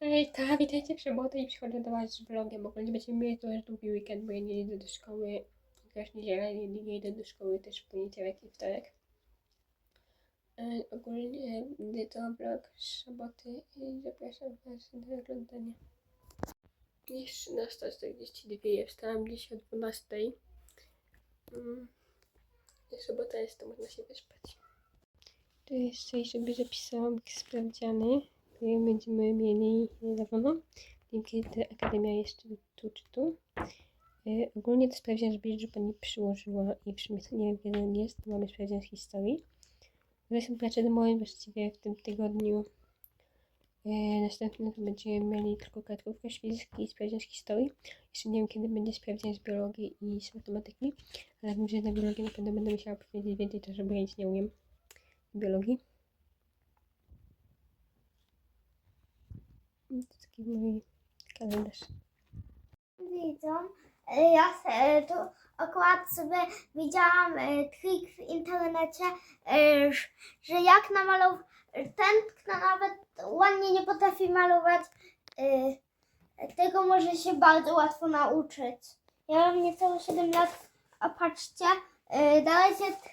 Hejka, witajcie w sobotę i przychodzę do Was z vlogiem. Ogólnie będziemy mieli to już długi weekend, bo ja nie idę do szkoły. Też niedzielę, nie, nie idę do szkoły też w poniedziałek i wtorek. E, ogólnie idę to vlog z soboty i zapraszam Was do oglądania. Jest 13.42, ja wstałam dziś o 12.00. Mm. Sobota jest, to można się wyspać. Tu jeszcze sobie zapisałam sprawdziany, będziemy mieli niedawno. Dzięki ta akademia jest tu, czy tu. E, ogólnie to sprawdzian że pani przyłożyła i w sumie nie wiem kiedy on jest. Mamy sprawdzian z historii. Zresztą prace domowe właściwie w tym tygodniu. E, następnym to będziemy mieli tylko kartkówkę z fizyki i sprawdzian z historii. Jeszcze nie wiem kiedy będzie sprawdzian z biologii i z matematyki. Ale wiem, że na biologii na pewno będę musiała powiedzieć więcej, to żeby ja nic nie umiem biologii. I To taki mój kalendarz. widzą. E, Ja se- tu akurat sobie widziałam e, trik w internecie, e, że jak namalować, ten kto nawet ładnie nie potrafi malować, e, tego może się bardzo łatwo nauczyć. Ja mam niecałe 7 lat, a patrzcie, e, t-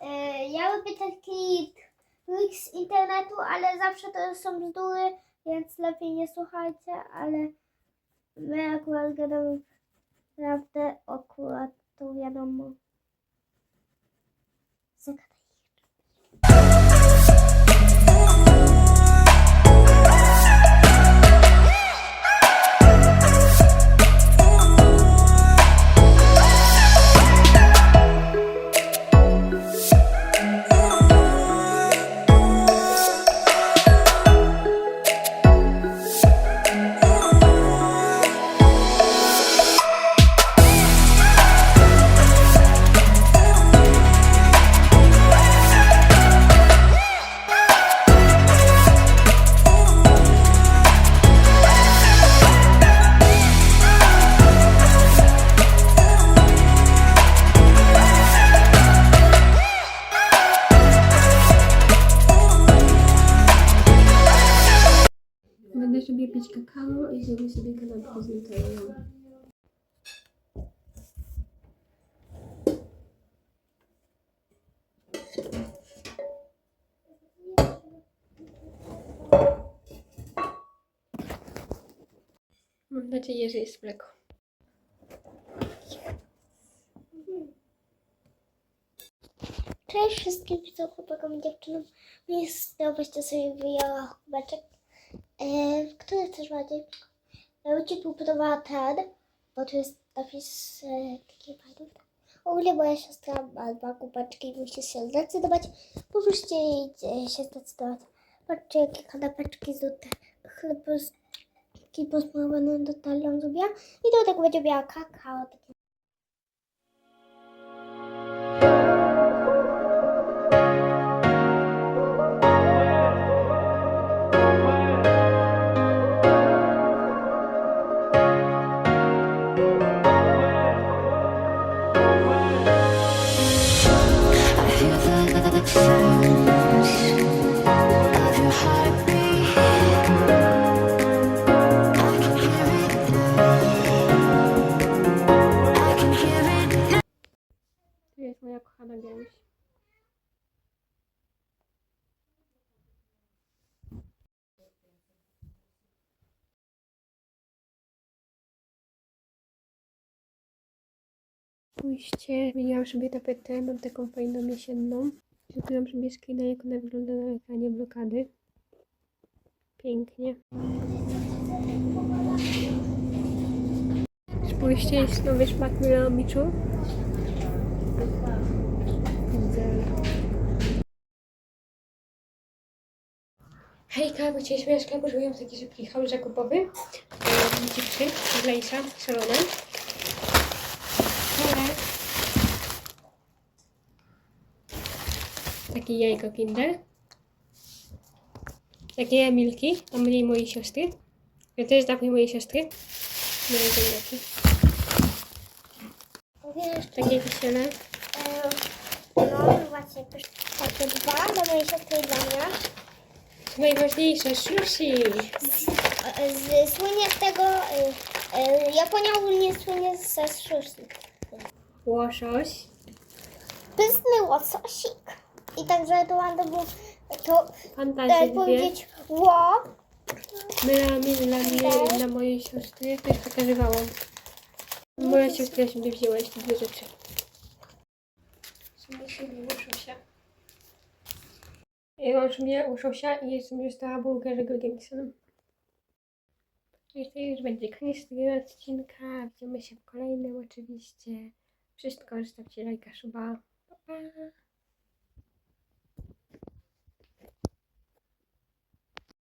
e, ja lubię taki trik z internetu, ale zawsze to są bzdury, więc lepiej nie słuchajcie, ale My akurat gadamy prawdę, akurat to wiadomo. Zagadaj. Będę sobie pić kakao i zrobię sobie kanapkę z nutellą. Mam nadzieję, że jest mleko. Cześć wszystkim widzom, chłopakom i dziewczynom. Jest właśnie sobie wyjęła kubeczek. E, który chcesz bardziej? Ja bym ci popodobała ten, bo tu jest napis e, taki fajny. W ogóle moja siostra ma dwa kubeczki i musi się zdecydować. Pomóżcie jej e, się zdecydować. Patrzcie, jakie kanapeczki z chlebki posmarowane do talią zrobiła. I do tego będzie miała kakao. Takie Spójrzcie, wyjęłam sobie tapetę, mam taką fajną jesienną. Zrobiłam sobie screena, jak ona wygląda na ekranie blokady. Pięknie. Spójrzcie, jest nowy szpak Mila Miczu. Hejka, bo dzisiaj sklepu zrobiłam taki szybki haul zakupowy. Tutaj chipsy z Takie jajko kinder. Takie milki, a mniej mojej siostry. To też napój mojej siostry. No i ziemniaki. Wiesz, Takie kisiele. e, no właśnie, takie dwa dla mojej siostry i dla mnie. Najważniejsze, sushi. Z, z, słynie z tego, y, y, Japonia ogólnie słynie ze sushi. Łosoś. Pyszny łososik. I także to ładno było, to tak dwie. powiedzieć, ło, Mylami dla mnie i dla mojej siostry. Też pokazywałam. Moja siostra sobie wzięła jeszcze dwie rzeczy. Sobie łososia. Ja mam sobie łososia i jeszcze mi została bułka z Gregemisonem. I to już będzie koniec tego odcinka. Widzimy się w kolejnym oczywiście. Wszystko zostawcie lajka, suba. Pa, pa.